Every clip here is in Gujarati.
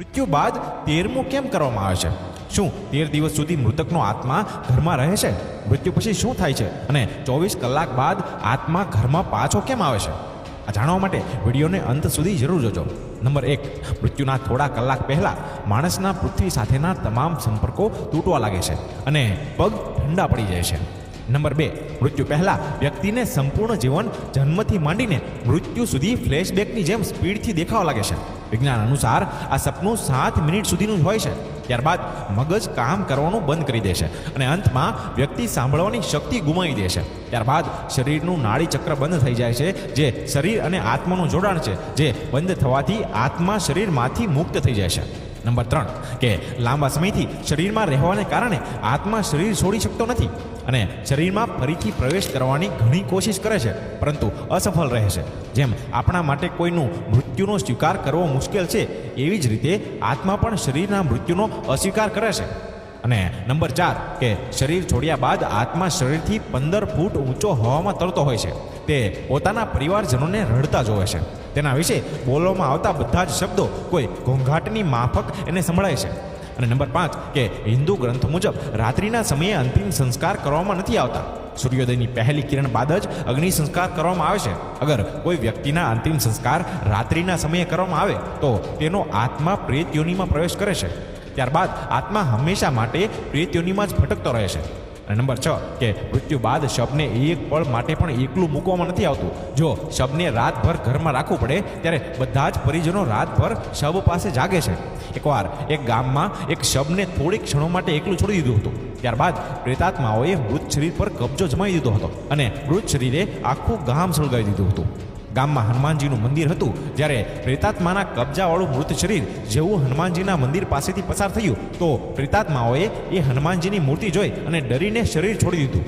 મૃત્યુ બાદ તેરમું કેમ કરવામાં આવે છે? શું તેર દિવસ સુધી મૃતકનો આત્મા ઘરમાં રહે છે? મૃત્યુ પછી શું થાય છે? અને ચોવીસ કલાક બાદ આત્મા ઘરમાં પાછો કેમ આવે છે? આ જાણવા માટે વિડીયોને અંત સુધી જરૂર જોજો. નંબર એક, મૃત્યુના થોડા કલાક પહેલાં માણસના પૃથ્વી સાથેના તમામ સંપર્કો તૂટવા લાગે છે અને પગ ઠંડા પડી જાય છે. નંબર બે, મૃત્યુ પહેલાં વ્યક્તિને સંપૂર્ણ જીવન જન્મથી માંડીને મૃત્યુ સુધી ફ્લેશબેકની જેમ સ્પીડથી દેખાવા લાગે છે. વિજ્ઞાન અનુસાર આ સપનું સાત મિનિટ સુધીનું જ હોય છે. ત્યારબાદ મગજ કામ કરવાનું બંધ કરી દેશે અને અંતમાં વ્યક્તિ સાંભળવાની શક્તિ ગુમાવી દેશે ત્યારબાદ શરીરનું નાડી ચક્ર બંધ થઈ જાય છે, જે શરીર અને આત્માનું જોડાણ છે, જે બંધ થવાથી આત્મા શરીરમાંથી મુક્ત થઈ જાય છે. નંબર ત્રણ, કે લાંબા સમયથી શરીરમાં રહેવાને કારણે આત્મા શરીર છોડી શકતો નથી અને શરીરમાં ફરીથી પ્રવેશ કરવાની ઘણી કોશિશ કરે છે, પરંતુ અસફળ રહે છે. જેમ આપણા માટે કોઈનું મૃત્યુનો સ્વીકાર કરવો મુશ્કેલ છે, એવી જ રીતે આત્મા પણ શરીરના મૃત્યુનો અસ્વીકાર કરે છે. અને નંબર ચાર, કે શરીર છોડ્યા બાદ આત્મા શરીરથી પંદર ફૂટ ઊંચો હવામાં તરતો હોય છે. તે પોતાના પરિવારજનોને રડતા જોવે છે. તેના વિશે બોલવામાં આવતા બધા જ શબ્દો કોઈ ઘોંઘાટની માફક એને સંભળાય છે. અને નંબર પાંચ, કે હિન્દુ ગ્રંથ મુજબ રાત્રિના સમયે અંતિમ સંસ્કાર કરવામાં નથી આવતા. સૂર્યોદયની પહેલી કિરણ બાદ જ અગ્નિ સંસ્કાર કરવામાં આવે છે. અગર કોઈ વ્યક્તિના અંતિમ સંસ્કાર રાત્રિના સમયે કરવામાં આવે, તો તેનો આત્મા પ્રેત યોનિમાં પ્રવેશ કરે છે. ત્યારબાદ આત્મા હંમેશા માટે પ્રેત યોનિમાં જ ભટકતો રહે છે. નંબર છ, કે મૃત્યુ બાદ શબને એક પળ માટે પણ એકલું મૂકવામાં નથી આવતું. જો શબને રાતભર ઘરમાં રાખવું પડે, ત્યારે બધા જ પરિજનો રાતભર શબ પાસે જાગે છે. એકવાર એક ગામમાં એક શબને થોડીક ક્ષણો માટે એકલું છોડી દીધું હતું. ત્યારબાદ પ્રેતાત્માઓએ મૃત શરીર પર કબજો જમાવી દીધો હતો અને મૃત શરીરે આખું ગામ સળગાવી દીધું હતું. ગામમાં હનુમાનજીનું મંદિર હતું, જ્યારે પ્રેતાત્માના કબજાવાળું મૃત શરીર જેવું હનુમાનજીના મંદિર પાસેથી પસાર થયું, તો પ્રેતાત્માઓએ એ હનુમાનજીની મૂર્તિ જોઈ અને ડરીને શરીર છોડી દીધું.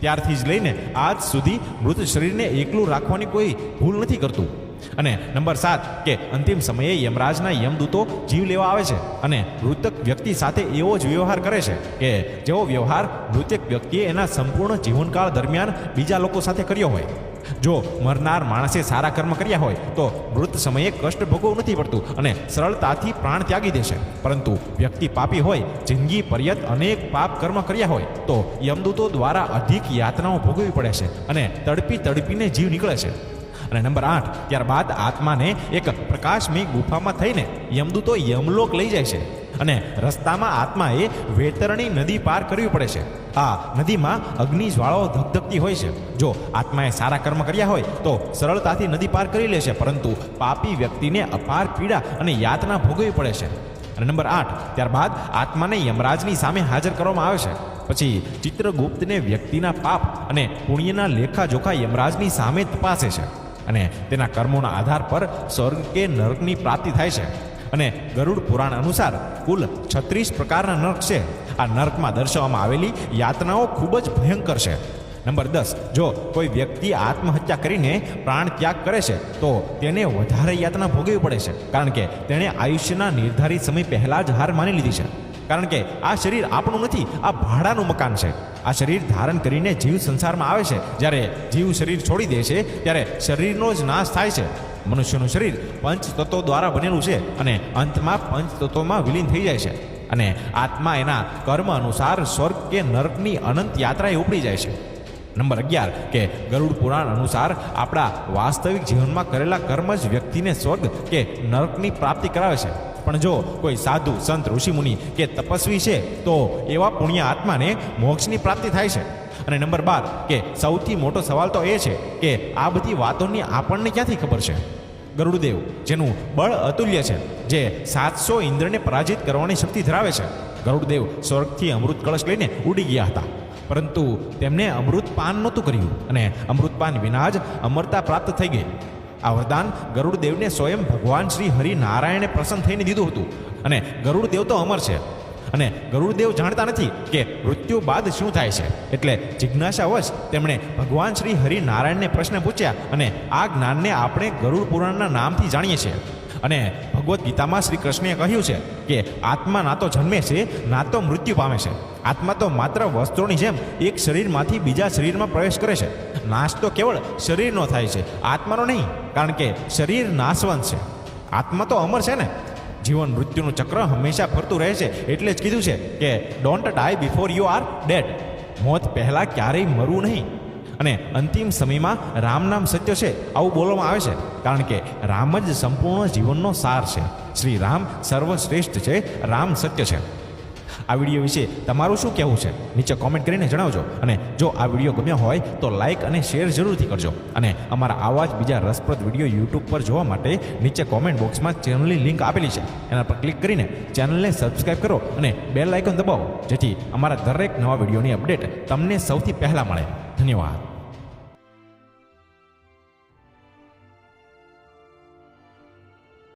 ત્યારથી જ લઈને આજ સુધી મૃત શરીરને એકલું રાખવાની કોઈ ભૂલ નથી કરતું. અને નંબર સાત, કે અંતિમ સમયે યમરાજના યમદૂતો જીવ લેવા આવે છે અને મૃતક વ્યક્તિ સાથે એવો જ વ્યવહાર કરે છે કે જેવો વ્યવહાર મૃતક વ્યક્તિએ એના સંપૂર્ણ જીવનકાળ દરમિયાન બીજા લોકો સાથે કર્યો હોય. જો મરનાર માણસે સારા કર્મ કર્યા હોય, તો મૃત સમયે કષ્ટ ભોગવવું નથી પડતું અને સરળતાથી પ્રાણ ત્યાગી દેશે. પરંતુ વ્યક્તિ પાપી હોય, જિંદગી પર્યત અનેક પાપ કર્મ કર્યા હોય, તો યમદૂતો દ્વારા અધિક યાતનાઓ ભોગવવી પડે છે અને તડપી તડપીને જીવ નીકળે છે. અને નંબર આઠ, ત્યારબાદ આત્માને એક પ્રકાશમય ગુફામાં થઈને યમદૂતો યમલોક લઈ જાય છે. અને રસ્તામાં આત્માએ વેતરણી નદી પાર કરવી પડે છે. આ નદીમાં અગ્નિ જ્વાળાઓ ધગધગતી હોય છે. જો આત્માએ સારા કર્મ કર્યા હોય, તો સરળતાથી નદી પાર કરી લે છે, પરંતુ પાપી વ્યક્તિને અપાર પીડા અને યાતના ભોગવવી પડે છે. અને નંબર આઠ, ત્યારબાદ આત્માને યમરાજની સામે હાજર કરવામાં આવે છે. પછી ચિત્રગુપ્તને વ્યક્તિના પાપ અને પુણ્યના લેખાજોખા યમરાજની સામે તપાસે છે. અને તેના કર્મોના આધાર પર સ્વર્ગ કે નરકની પ્રાપ્તિ થાય છે. અને ગરુડ પુરાણ અનુસાર કુલ છત્રીસ પ્રકારના નર્ક છે. આ નર્કમાં દર્શાવવામાં આવેલી યાતનાઓ ખૂબ જ ભયંકર છે. નંબર દસ, જો કોઈ વ્યક્તિ આત્મહત્યા કરીને પ્રાણ ત્યાગ કરે છે, તો તેને વધારે યાતના ભોગવવી પડે છે, કારણ કે તેણે આયુષ્યના નિર્ધારિત સમય પહેલાં જ હાર માની લીધી છે. કારણ કે આ શરીર આપણું નથી, આ ભાડાનું મકાન છે. આ શરીર ધારણ કરીને જીવ સંસારમાં આવે છે. જ્યારે જીવ શરીર છોડી દે છે, ત્યારે શરીરનો જ નાશ થાય છે. મનુષ્યનું શરીર પંચ તત્વો દ્વારા બનેલું છે અને અંતમાં પંચ તત્વોમાં વિલીન થઈ જાય છે. અને આત્મા એના કર્મ અનુસાર સ્વર્ગ કે નરકની અનંત યાત્રાએ ઉપડી જાય છે. નંબર અગિયાર, કે ગરુડ પુરાણ અનુસાર આપણા વાસ્તવિક જીવનમાં કરેલા કર્મ જ વ્યક્તિને સ્વર્ગ કે નરકની પ્રાપ્તિ કરાવે છે. પણ જો કોઈ સાધુ, સંત ઋષિમુનિ કે તપસ્વી છે, તો એવા પુણ્ય આત્માને મોક્ષની પ્રાપ્તિ થાય છે. અને નંબર બાર, કે સૌથી મોટો સવાલ તો એ છે કે આ બધી વાતોની આપણને ક્યાંથી ખબર છે? ગરુડદેવ, જેનું બળ અતુલ્ય છે, જે સાતસો ઇન્દ્રને પરાજિત કરવાની શક્તિ ધરાવે છે. ગરુડદેવ સ્વર્ગથી અમૃત કળશ લઈને ઉડી ગયા હતા. પરંતુ તેમને અમૃતપાન નહોતું કર્યું અને અમૃતપાન વિના જ અમરતા પ્રાપ્ત થઈ ગઈ. આ વરદાન ગરુડદેવને સ્વયં ભગવાન શ્રી હરિનારાયણે પ્રસન્ન થઈને દીધું હતું. અને ગરુડદેવ તો અમર છે. અને ગરુડદેવ જાણતા નથી કે મૃત્યુ બાદ શું થાય છે. એટલે જિજ્ઞાસાવશ તેમણે ભગવાન શ્રી હરિનારાયણને પ્રશ્ન પૂછ્યા અને આ જ્ઞાનને આપણે ગરુડ પુરાણના નામથી જાણીએ છીએ. અને ભગવદ્ ગીતામાં શ્રી કૃષ્ણએ કહ્યું છે કે આત્મા ના તો જન્મે છે, ના તો મૃત્યુ પામે છે. આત્મા તો માત્ર વસ્ત્રોની જેમ એક શરીરમાંથી બીજા શરીરમાં પ્રવેશ કરે છે. નાશ તો કેવળ શરીરનો થાય છે, આત્માનો નહીં, કારણ કે શરીર નાશવંત છે. આત્મા તો અમર છે ને જીવન મૃત્યુનું ચક્ર હંમેશા ફરતું રહે છે. એટલે જ કીધું છે કે don't die before you are dead મોત પહેલાં ક્યારેય મરવું નહીં. અને અંતિમ સમયમાં રામ નામ સત્ય છે, આવું બોલવામાં આવે છે. કારણ કે રામ જ સંપૂર્ણ જીવનનો સાર છે. શ્રી રામ સર્વશ્રેષ્ઠ છે, રામ સત્ય છે. આ વીડિયો વિશે તમારું શું કહેવું છે? નીચે કોમેન્ટ કરીને જણાવજો. અને જો આ વીડિયો ગમ્યો હોય, તો લાઈક અને શેર જરૂરથી કરજો. અને અમારા આવા જ બીજા રસપ્રદ વીડિયો યુટ્યુબ પર જોવા માટે નીચે કોમેન્ટ બોક્સમાં ચેનલની લિંક આપેલી છે. એના પર ક્લિક કરીને ચેનલને સબસ્ક્રાઈબ કરો અને બેલ આઇકન દબાવો, જેથી અમારા દરેક નવા વિડીયોની અપડેટ તમને સૌથી પહેલાં મળે. ધન્યવાદ.